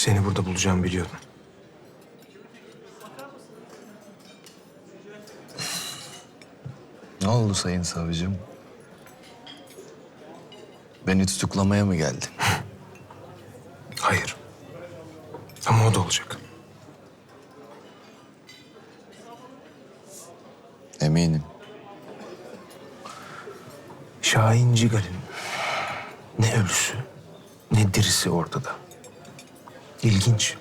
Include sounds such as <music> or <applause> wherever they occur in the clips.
Seni burada bulacağımı biliyordum. Ne oldu sayın savcım? Beni tutuklamaya mı geldin? <laughs> Hayır. Ama o da olacak. Eminim. Şahin Cigal'in ne ölüsü ne dirisi ortada. İlginç.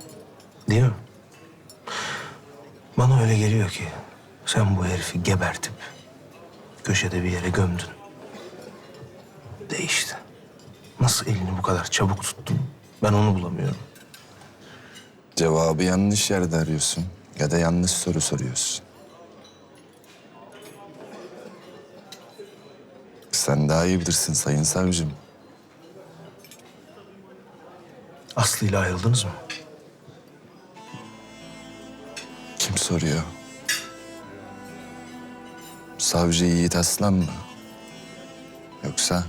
Değil mi? Bana öyle geliyor ki sen bu herifi gebertip köşede bir yere gömdün. Değişti. Nasıl elini bu kadar çabuk tuttun? Ben onu bulamıyorum. Cevabı yanlış yerde arıyorsun ya da yanlış soru soruyorsun. Sen daha iyi bilirsin sayın savcım. Aslı ile ayrıldınız mı? Kim soruyor? Savcı Yiğit Aslan mı? Yoksa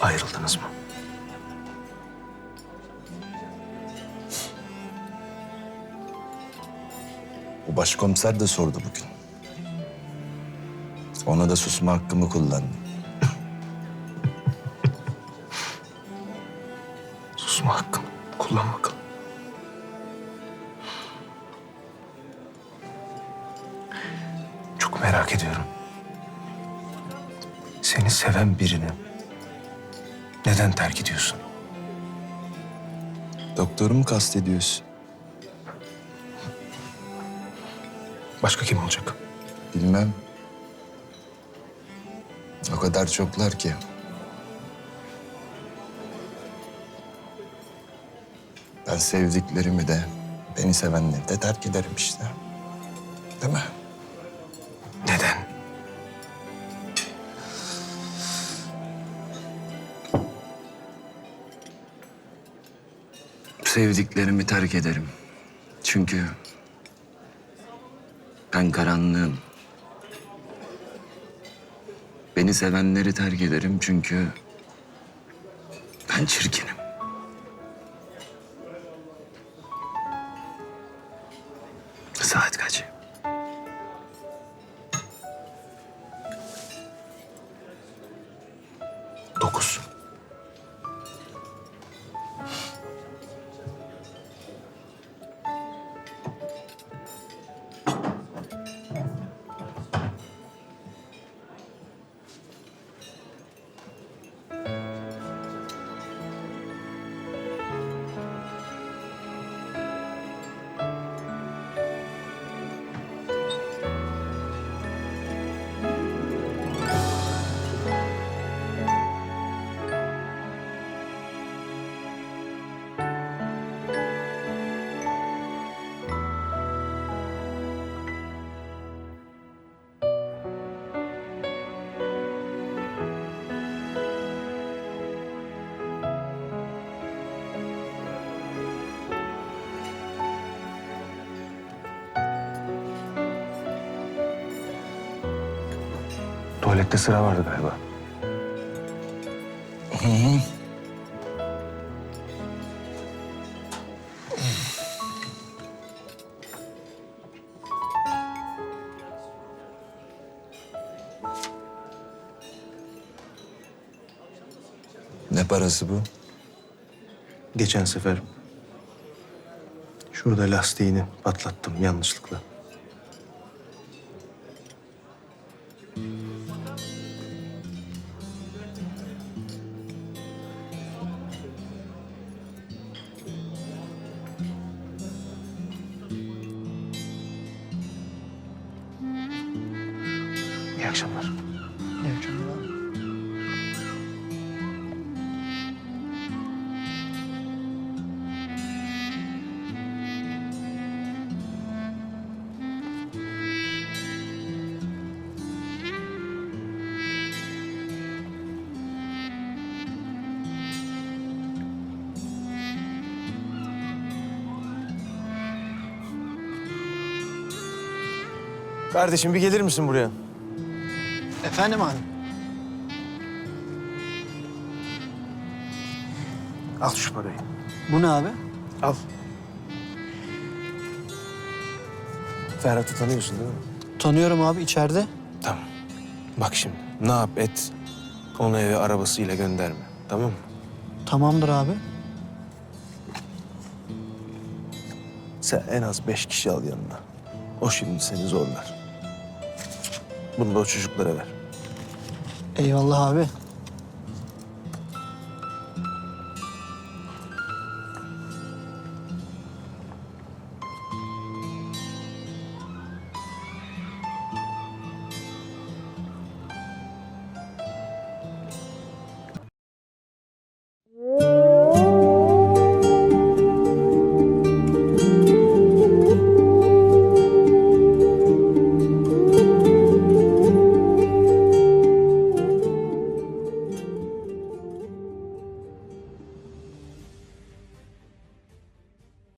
Ayrıldınız mı? bu başkomiser de sordu bugün. Ona da susma hakkımı kullandım. Susma hakkını kullan bakalım. Çok merak ediyorum. Seni seven birini neden terk ediyorsun? Doktoru mu kastediyorsun? Başka kim olacak? Bilmem. O kadar çoklar ki. Ben sevdiklerimi de, beni sevenleri de terk ederim işte. Değil mi? Neden? Sevdiklerimi terk ederim. Çünkü ben karanlığım. Beni sevenleri terk ederim çünkü ben çirkinim. Saat kaç? Tuvalette sıra vardı galiba. Ne parası bu? Geçen sefer şurada lastiğini patlattım yanlışlıkla. İyi akşamlar. Kardeşim bir gelir misin buraya? Efendim abi. Al şu parayı. Bu ne abi? Al. Ferhat'ı tanıyorsun değil mi? Tanıyorum abi içeride. Tamam. Bak şimdi ne yap et. Onu eve arabasıyla gönderme. Tamam mı? Tamamdır abi. Sen en az beş kişi al yanına. O şimdi seni zorlar. Bunu da o çocuklara ver. Eyvallah abi.